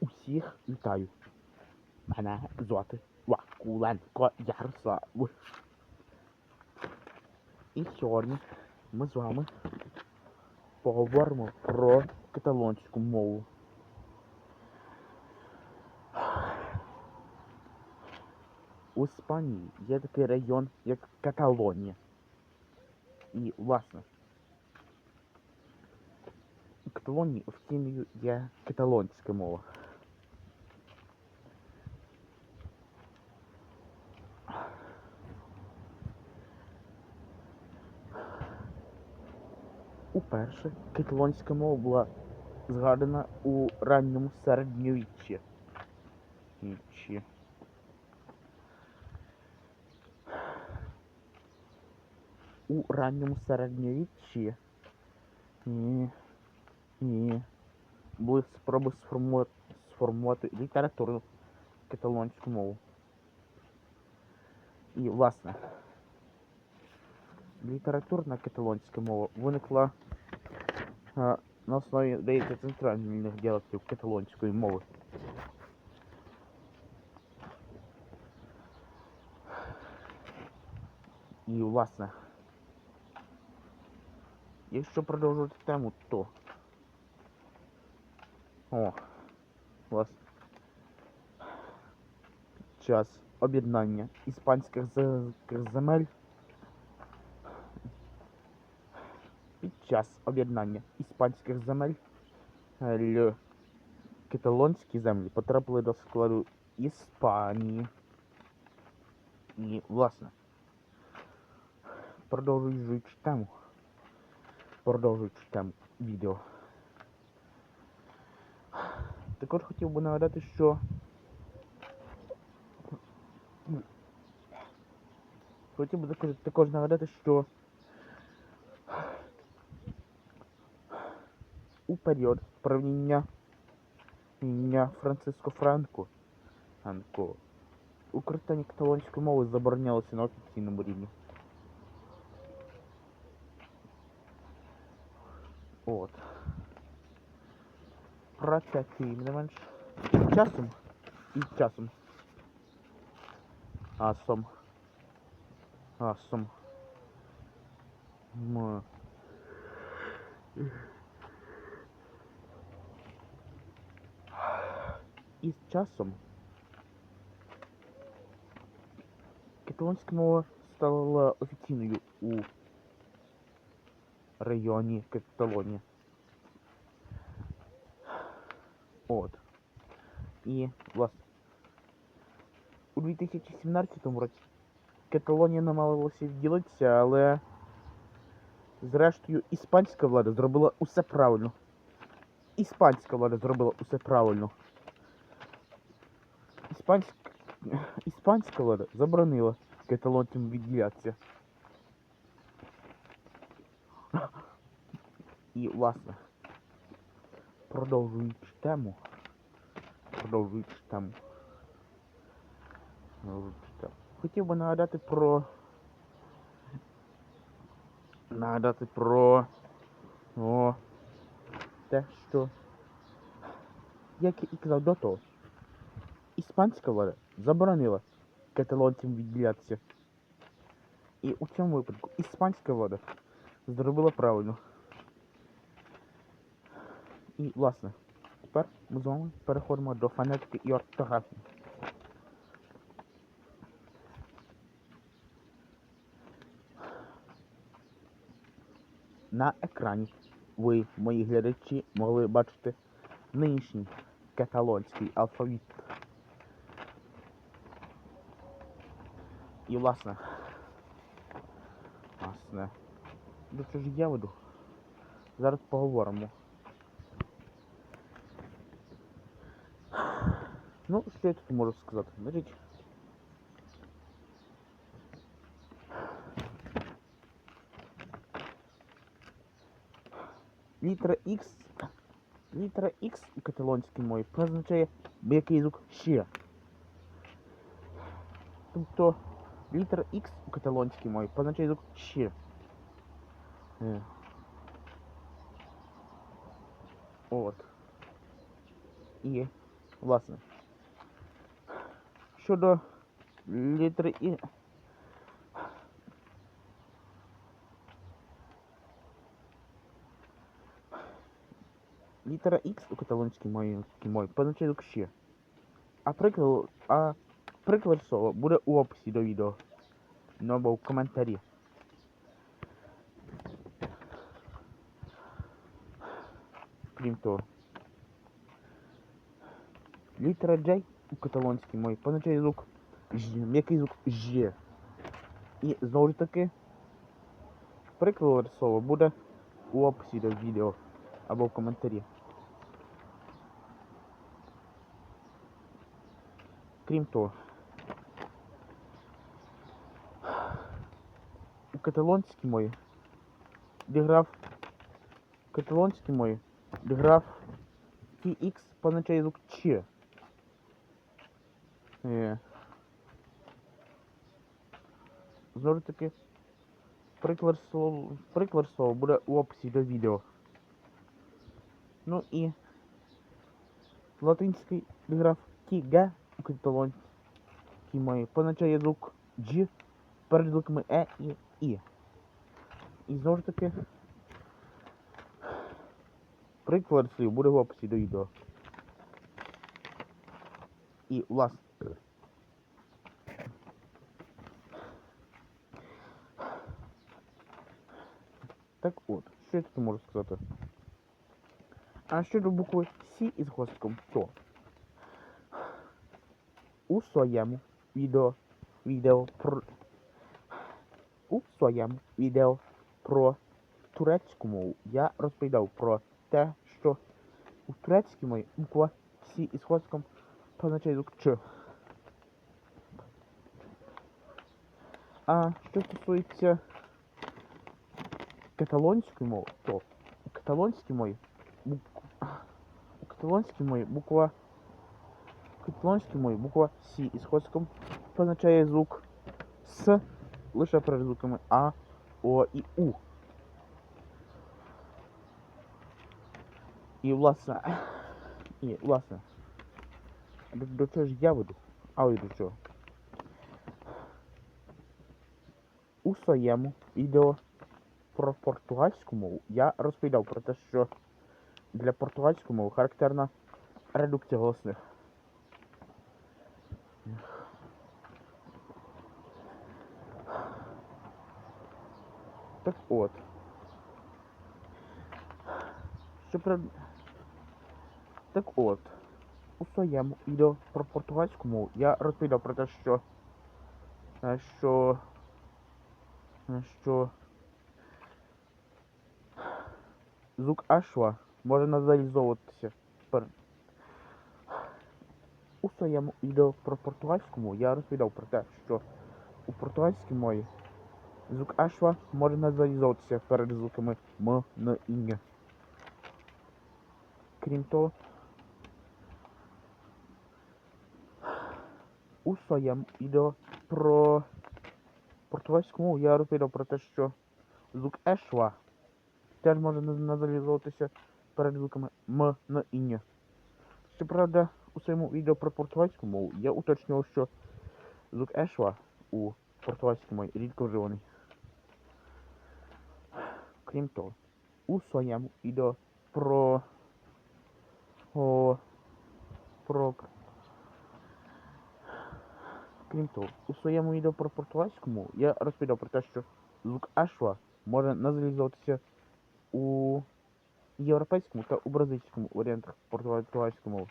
Усіх вітаю. Мене звати Вакуленко Ярослав. І сьогодні ми з вами поговоримо про каталонську мову. У Іспанії є такий район, як Каталонія. І, власне, у Каталонії офіційною є каталонська мова. Каталонська мова була згадана у ранньому середньовіччі. Віччі. У ранньому середньовіччі ні, ні. Були спроби сформувати, сформувати літературну каталонську мову. І, власне, літературна каталонська мова виникла на основі деяких центральних діалектів каталонської мови. І, власне, якщо продовжувати тему, то о, власне, час об'єднання іспанських земель час об'єднання іспанських земель е, каталонські землі потрапили до складу Іспанії. І, власне, продовжуючи тему, продовжуючи тему відео. Також хотів би нагадати, що хотів би також, також нагадати, що період правління Франциско Франко Франко використання каталонської мови заборонялося на офіційному рівні. От. Проте, тим не менш. Часом. І часом. Асом. Асом. М. І з часом каталонська мова стала офіційною у районі Каталонія. От. І, власне, у 2017 році Каталонія намагалася відділитися, але зрештою іспанська влада зробила усе правильно. Іспанська влада зробила усе правильно. Іспанська, іспанська влада заборонила каталонцям відділятися. І, власне, продовжуючи тему, продовжуючи тему, хотів би нагадати про нагадати про о, те, що як я і казав до того, іспанська влада заборонила каталонцям відділятися. І у цьому випадку іспанська влада зробила правильно. І, власне, тепер ми з вами переходимо до фонетики і орфографії. На екрані ви, мої глядачі, могли бачити нинішній каталонський алфавіт. І власне. Власне. До чого ж я веду? Зараз поговоримо. Ну, що я тут можу сказати? Значить. Літера X. Літера X у каталонській мові позначає який звук ще. Тобто літера X у каталонській мові позначає звук ще. Е. От. І власне. Щодо літери І. Літера X у каталонській мові мові позначає звук ще. А приклад, а приклад слова буде у описі до відео. Ну або в коментарі. Крім того. Літера J у каталонській мові позначає звук Ж, м'який звук Ж. І знову ж таки, приклад слова буде у описі до відео або в коментарі. Крім того, у каталонській мові діграф у каталонській мові діграф TX позначає звук Ч. Е. Знову таки, приклад слова, приклад слова буде у описі до відео. Ну і латинський граф тіга у каталонській мові позначає звук Дж перед звуками Е і І. І знову ж таки приклад слів буде в описі до відео. І власне. Так от, що я таке можу сказати? А щодо букви С із хвостиком, то у своєму відео відео про у своєму відео про турецьку мову я розповідав про те, що у турецькій мові буква С із хвостиком позначає звук Ч. А що стосується каталонської мови, то у каталонській мові бук... у каталонській мові буква у каталонській мові буква С із хвостиком позначає звук С лише перед звуками А, О і У. І власне, і власне, до, до чого ж я веду? А ой, до чого? У своєму відео про португальську мову я розповідав про те, що для португальської мови характерна редукція голосних. Так от. Що про... Так от. У своєму відео про португальську мову я розповідав про те, що. е, Що. е, Що. Звук ашва може назалізовуватися. У своєму відео про португальську мову я розповідав про те, що у португальській мові звук ашва може назалізовуватися перед звуками м, н і. Крім того, у своєму відео про португальську мову я розповідав про те, що звук ешва теж може наз- назалізовуватися перед звуками м, н і. Щоправда, у своєму відео про португальську мову я уточнював, що звук ешва у португальській мові рідко вживаний. Крім того, у своєму відео про о, про Крім того, у своєму відео про португальську мову я розповідав про те, що звук ашва може назалізуватися у європейському та у бразильському варіантах португальської мови.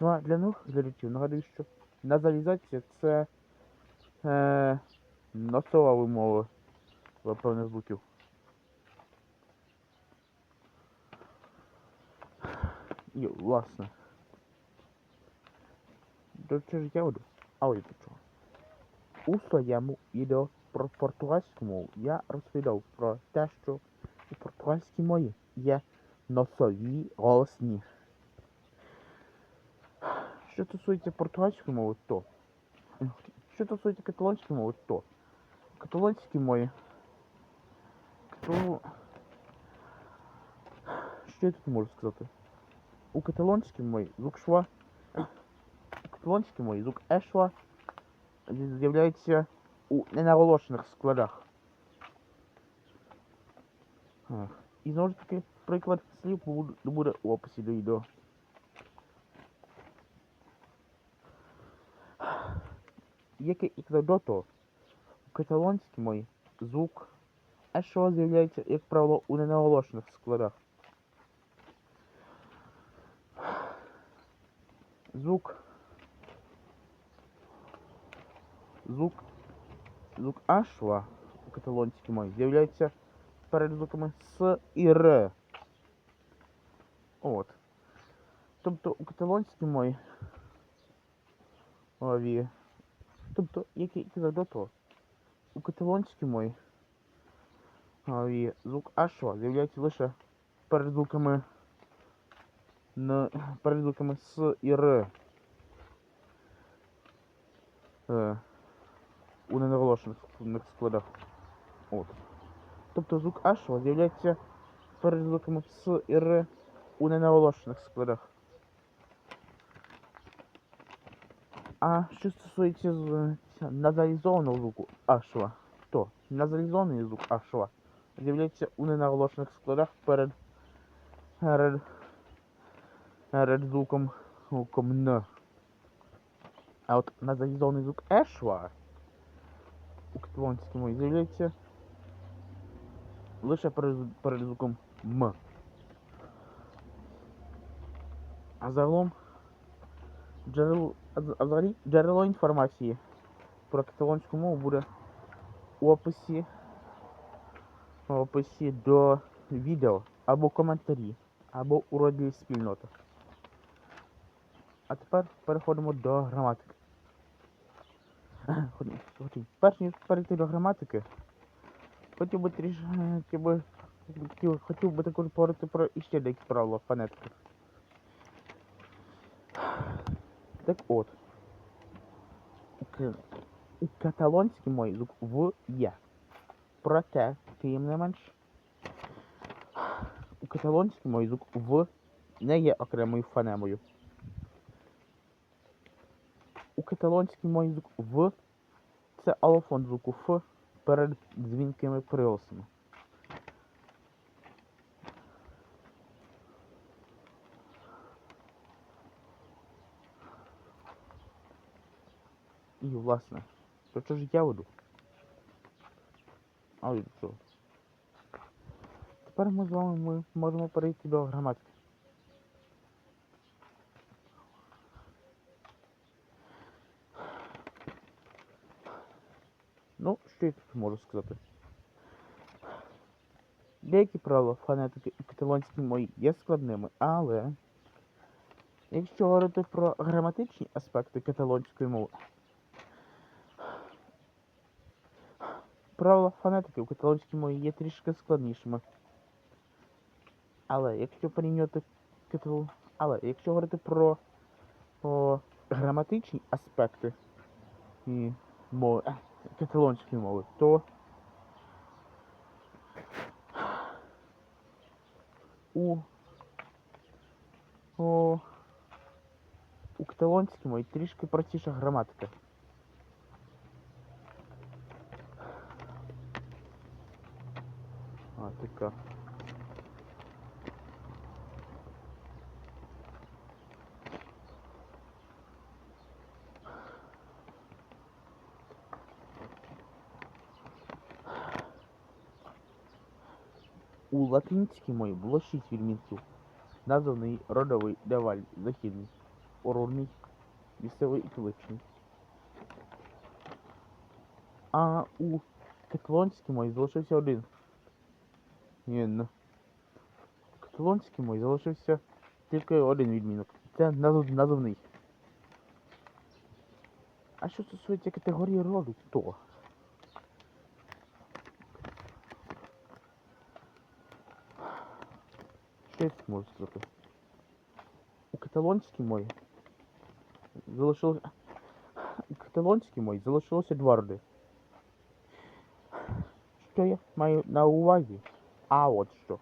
Ну а для нових глядачів нагадую, що назалізація це е, носова вимова певних звуків. І власне. До чого ж я веду? А ось до чого. У своєму відео про португальську мову я розповідав про те, що у португальській мові є носові голосні. Що стосується португальської мови, то. Що стосується каталонської мови, то. В каталонській мові. То. що я тут можу сказати? У каталонській мові звук шва. У каталонській мові звук ешва з'являється у ненаголошених складах. Ах. І знову ж таки, приклад слів буде- у описі до відео. Як і того, у каталонській мові звук ешва з'являється, як правило, у ненаголошених складах. Звук. Звук. Звук ашва у каталонській мові з'являється перед звуками С і Р. От. Тобто у каталонській мові. Тобто, як я казав до того, у каталонській мові звук ашва з'являється лише перед звуками на перед звуками С і Р. Е, у ненаголошених складах. От. Тобто звук Ашва з'являється перед звуками С і Р у ненаголошених складах. А що стосується ця- назалізованого звуку Ашва, то назалізований звук Ашва з'являється у ненаголошених складах перед перед, перед звуком, Н. А от назалізований звук Ешва у каталонській мові з'являється лише перед, перед звуком М. А загалом джерело, а взагалі джерело інформації про каталонську мову буде у описі, у описі до відео або коментарі, або у розділі спільнота. А тепер переходимо до граматики. Перш ніж перейти до граматики, хотів би трішки хотів би також поговорити про іще деякі правила фонетики. Так от. У, к- у звук В є. Проте, тим не менш, у каталонській мові звук В не є окремою фонемою. У каталонській мові звук В це алофон звуку Ф перед дзвінкими приголосами. І, власне, то що ж я веду? А від чого? Тепер ми з вами ми можемо перейти до граматики. Ну, що я тут можу сказати? Деякі правила фонетики у каталонській мові є складними, але якщо говорити про граматичні аспекти каталонської мови, правила фонетики у каталонській мові є трішки складнішими. Але якщо порівнювати катал... Але якщо говорити про, про граматичні аспекти і мови, е, каталонської мови, то у, у, у каталонській мові трішки простіша граматика. А, така. У латинській мові було шість відмінків. Названий родовий деваль західний, урурний, місцевий і киличний. А у каталонській мові залишився один. Ні, ну. В каталонській мові залишився тільки один відмінок. Це назовний. А що стосується категорії роду, то. Що я тут можу сказати? У каталонській мові залишилося. У каталонській мові залишилося два роди. Що я маю на увазі? А вот что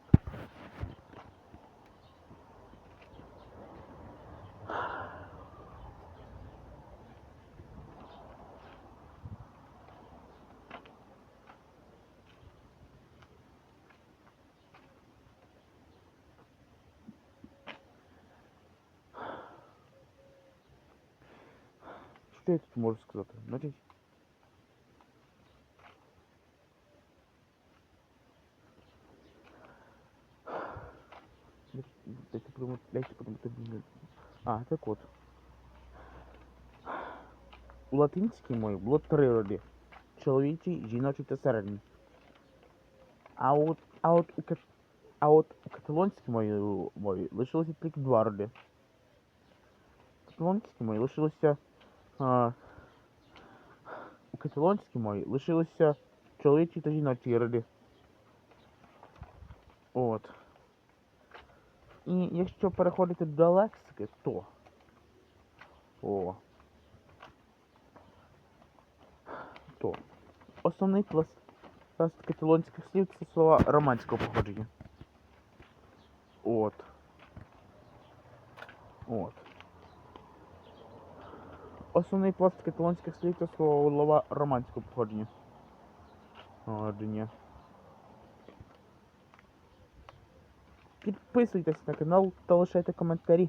Що я тут можу сказать, надеюсь. Подумати, дайте подумати. блін. А, так от. У латинській мові було три роди. Чоловічий, та середній. А от, а от у кат... а от у каталонській мові, мові лишилося тільки два роди. У каталонській лишилося. А, у каталонській мові лишилося чоловічі та жіночі роди. І якщо переходити до лексики, то. О. То. Основний пласт, каталонських слів це слова романського походження. От. От. Основний пласт каталонських слів це слова романського походження. Походження. Підписуйтесь на канал та лишайте коментарі.